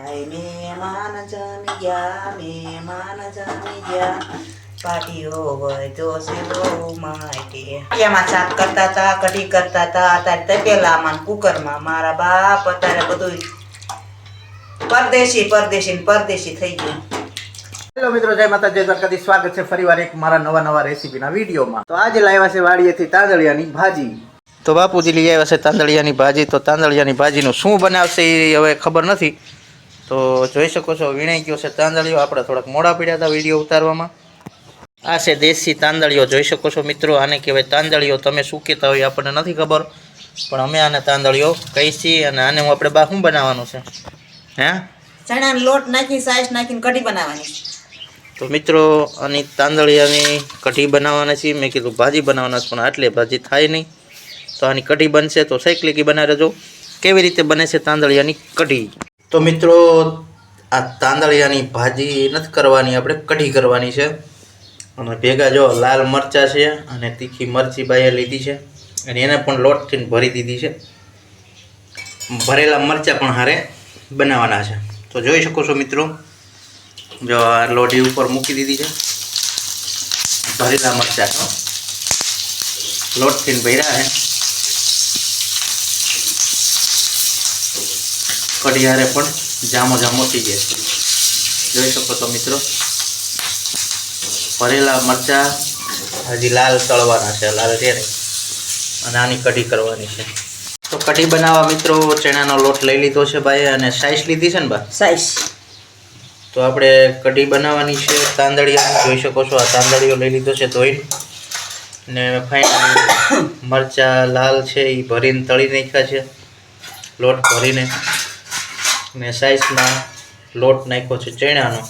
આય મહેમાન જમી ગયા મહેમાન જમી ગયા પાટીઓ છે બહુ માયકે એમાં શાક કરતા હતા કઢી કરતા હતા અત્યારે તપેલામાં કુકરમાં મારા બાપ અત્યારે બધું પરદેશી પરદેશી પરદેશી થઈ ગયું હેલો મિત્રો, જય માતા જય દ્વારકાથી સ્વાગત છે ફરીવાર એક મારા નવા નવા રેસીપીના વિડીયોમાં. તો આજે લાવ્યા છે વાડીએથી તાંદળિયાની ભાજી. તો બાપુજી લઈ આવ્યા છે તાંદળિયાની ભાજી. તો તાંદળિયાની ભાજીનું શું બનાવશે એ હવે ખબર નથી. તો જોઈ શકો છો વીણાઈ ગયો છે તાંદળિયો આપણે થોડાક મોડા પડ્યા હતા વીડિયો ઉતારવામાં. આ છે દેશી તાંદળિયો જોઈ શકો છો મિત્રો આને કહેવાય તાંદળિયો તમે શું કહેતા હોય આપણને નથી ખબર પણ અમે આને તાંદળિયો કહી છીએ અને આને હું આપણે બા શું બનાવવાનું છે. હે? ચણાનો લોટ નાખી સાઈસ નાખીને કઢી બનાવવાની તો મિત્રો આની તાંદળિયાની કઢી બનાવવાના છીએ. મેં કીધું ભાજી બનાવવાના છે પણ આટલી ભાજી થાય નહીં. તો આની કઢી બનશે તો સાયકલિકી બનાવી દેજો. કેવી રીતે બને છે તાંદળિયાની કઢી? તો મિત્રો, આ તાંદળિયાની ભાજી નથી કરવાની, આપણે કઢી કરવાની છે. અને ભેગા જો લાલ મરચાં છે અને તીખી મરચી બાઈએ લીધી છે. અને એને પણ લોટથી ભરી દીધી છે. ભરેલા મરચાં પણ હારે બનાવવાના છે. તો જોઈ શકો છો મિત્રો, જો આ લોઢી ઉપર મૂકી દીધી છે. ભરેલા મરચાં લોટથી ભર્યા છે. કઢિયારે પણ જામો જામો થઈ જાય જોઈ શકો છો મિત્રો ભરેલા મરચાં હજી લાલ તળવાના છે લાલ ત્યારે અને આની કઢી કરવાની છે. તો કઢી બનાવવા મિત્રો ચણાનો લોટ લઈ લીધો છે ભાઈ અને સાઈઝ લીધી છે ને બા? સાઈસ. તો આપણે કઢી બનાવવાની છે તાંદળિયા જોઈ શકો છો આ તાંદળીઓ લઈ લીધો છે ધોઈને. ને ફાઈન મરચાં લાલ છે એ ભરીને તળી નાખ્યા છે લોટ ભરીને. ને સાઈઝમાં લોટ નાખ્યો છે ચણાનો.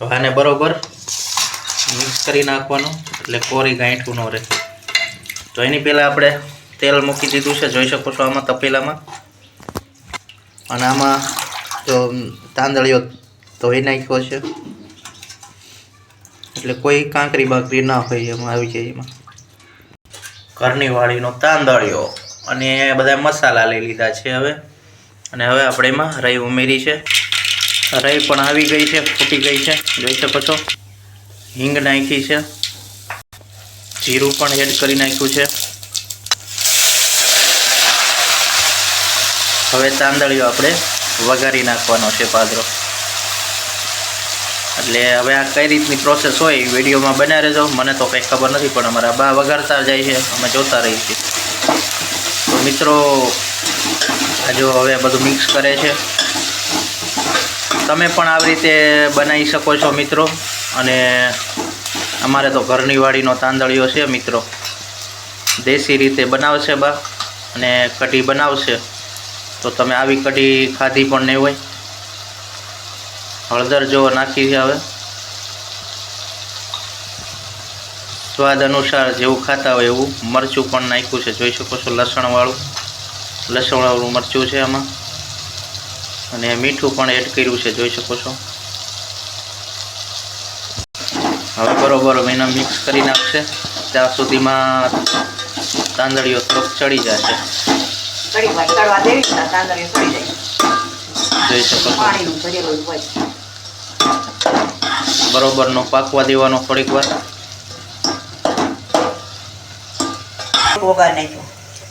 હવે આને બરોબર મિક્સ કરી નાખવાનું, એટલે કોરી ગાંઠું ન રહે. તો એની પહેલાં આપણે તેલ મૂકી દીધું છે, જોઈ શકો છો આમાં તપેલામાં. અને આમાં જો તાંદળીઓ ધોઈ નાખ્યો છે. એટલે કોઈ કાંકરી બાકરી ના હોય એમાં, આવી જાય એમાં. ઘરની વાળીનો તાંદળિયો અને બધા મસાલા લઈ લીધા છે હવે. અને હવે આપણે એમાં રઈ ઉમેરી છે. રઈ પણ આવી ગઈ છે, ફૂટી ગઈ છે. જોઈ શકો છો. હિંગ નાખી છે. જીરું પણ એડ કરી નાખ્યું છે. હવે તાંદળીઓ આપણે વઘારી નાખવાનો છે પાદરો. એટલે હવે આ કઈ રીતની પ્રોસેસ હોય એ વિડીયોમાં બન્યા રહેજો. મને તો કંઈ ખબર નથી, પણ અમારા બા વગાડતા જાય છે. અમે જોતા રહીએ છીએ. મિત્રો જો હવે બધું મિક્સ કરે છે. તમે પણ આવી રીતે બનાવી શકો છો મિત્રો. અને અમારે તો ઘરની વાડીનો તાંદળીઓ છે મિત્રો. દેશી રીતે બનાવશે બા અને કઢી બનાવશે. તો તમે આવી કઢી ખાધી પણ નહીં હોય. હળદર જો નાખી છે હવે. સ્વાદ અનુસાર જેવું ખાતા હોય એવું મરચું પણ નાખ્યું છે. જોઈ શકો છો લસણવાળું. લસણવાળું મરચું છે આમાં. અને મીઠું પણ એડ કર્યું છે જોઈ શકો છો. હવે બરોબર એને મિક્સ કરી નાખશે. ત્યાં સુધીમાં તાંદળીઓ થોડોક ચડી જશે. જાય જોઈ શકો છો. ભરેલું હોય. બરોબરનો પાકવા દેવાનો થોડીક વાર.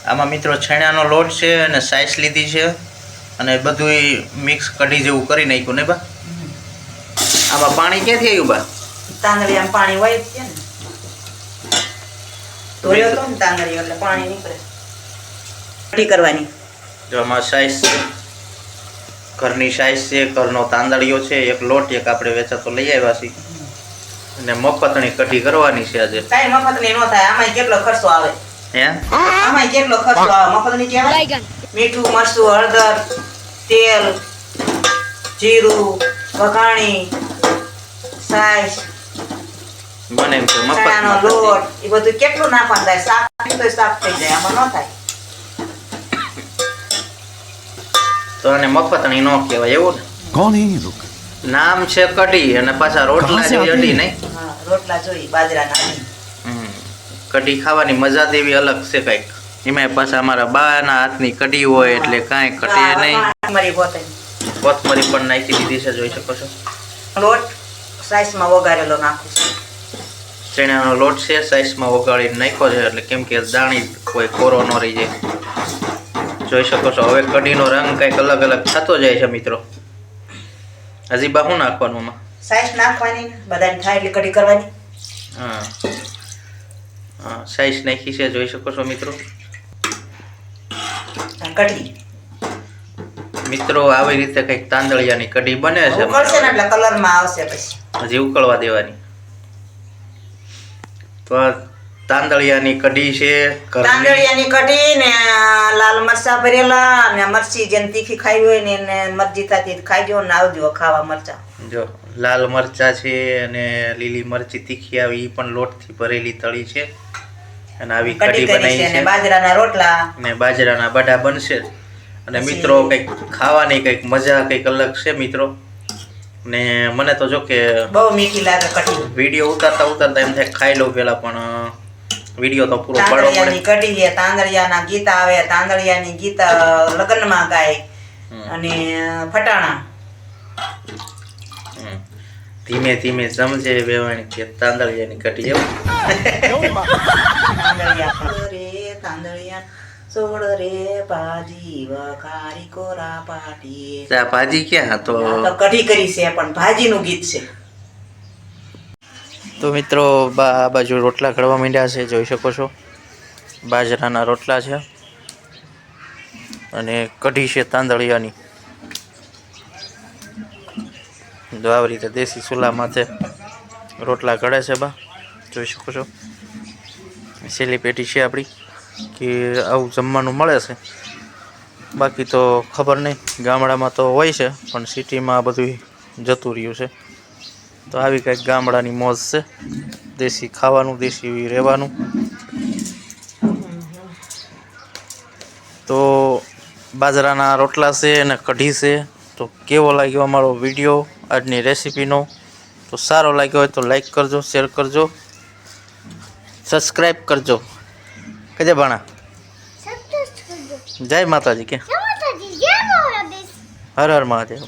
આમાં મિત્રો છેણાનો લોટ છે અને સાઈસ લીધી છે અને બધુંય મિક્સ કઢી જેવું કરી નાખ્યું ને બા? આમાં પાણી ક્યાંથી આવ્યું બા? તાંદળિયામાં પાણી હોય છે ને. ધોયો તો ને તાંદળીઓ એટલે પાણી નીકળે. કઢી કરવાની. જો આમાં સાઈઝ છે ઘરની સાઈઝ છે ઘરનો તાંદળિયો છે એક લોટ એક આપણે વેચાતો લઈ આવ્યા છીએ. અને મફતની કઢી કરવાની છે આજે. કાંઈ મફતની ન થાય આમાં કેટલો ખર્ચો આવે? હે? આમાં કેટલો મીઠું મરચું હળદર તેલ જીરું વઘાણી સાઈઝ બને તો લોટ એ બધું કેટલું નાખવાનું થાય? સાફ તો સાફ થઈ જાય આમાં ન થાય. તો અને મફતણી નો કહેવાય એવું નામ છે કઢી અને પાછા રોટલા જેવી અઢી નહીં. રોટલા જોઈ બાજરાના કઢી ખાવાની મજા જ એવી અલગ છે કંઈક. એમાંય પાછા અમારા બાના હાથની કઢી હોય એટલે કાંઈ કટે નહીં. કોથમરી પણ નાખી દીધી છે જોઈ શકો છો. લોટ સાઈઝમાં વઘારેલો નાખું છું. ચણાનો લોટ છે સાઈઝમાં ઓગાળીને નાખ્યો છે એટલે કેમ કે દાણી કોઈ કોરો ન રહી જાય. જોઈ શકો છો હવે કઢીનો રંગ કંઈક અલગ અલગ થતો જાય છે મિત્રો. હજી બા શું નાખવાનું આમાં? સાઈઝ નાખવાની બધાને થાય એટલી કઢી કરવાની. હા. સાઈઝ નાખી છે જોઈ શકો છો મિત્રો. કઢી. મિત્રો આવી રીતે કંઈક તાંદળિયાની કઢી બને છે. ઉકળશે ને એટલે કલરમાં આવશે પછી. હજી ઉકળવા દેવાની. તો તાંદળિયાની કઢી છે તાંદળિયાની કઢી ને લાલ મરચા ભરેલા ને મરચી જેને તીખી ખાઈ હોય ને એને મરજી થતી ખાઈજો ને આવજો ખાવા મરચા. જો લાલ મરચા છે અને લીલી મરચી તીખી આવી એ પણ લોટથી ભરેલી તળી છે. અને આવી કઢી બનાવી છે બાજરાના રોટલા. ને બાજરાના બડા બનશે. અને મિત્રો કંઈક ખાવાની કંઈક મજા કંઈક અલગ છે મિત્રો. ને મને તો જો કે બહુ મીઠી લાગે કઢી. વીડિયો ઉતારતા ઉતારતા એમ થાય ખાઈ લઉં પેલા પણ વીડિયો તો પૂરો પાડો. પડે કઢી છે તાંદળિયાના ગીત આવે તાંદળિયાની ગીત લગ્નમાં ગાય. અને ફટાણા. ધીમે ધીમે સમજે વેવાણી કે તાંદળિયાની તાંદળિયા સોળ રે ભાજી વઘારી કોરા પાટી આ ભાજી ક્યાં તો કઢી કરી છે પણ ભાજીનું ગીત છે. તો મિત્રો બા આ બાજુ રોટલા ઘડવા માંડ્યા છે જોઈ શકો છો. બાજરાના રોટલા છે. અને કઢી છે તાંદળિયાની. જો આવી રીતે દેશી ચૂલા માથે રોટલા ઘડે છે બા. જોઈ શકો છો. સેલી પેટી છે આપણી કે આવું જમવાનું મળે છે. બાકી તો ખબર નહીં. ગામડામાં તો હોય છે, પણ સિટીમાં આ બધું જતું રહ્યું છે. તો આવી કંઈક ગામડાની મોજ છે. દેશી ખાવાનું, દેશી રહેવાનું. તો બાજરાના રોટલા છે અને કઢી છે. તો કેવો લાગ્યો અમારો વીડિયો? આજની રેસીપીનો. તો સારો લાગ્યો હોય તો લાઈક કરજો શેર કરજો સબસ્ક્રાઈબ કરજો. કજે ભાણા? જય માતાજી કે? હર હર મહાદેવ.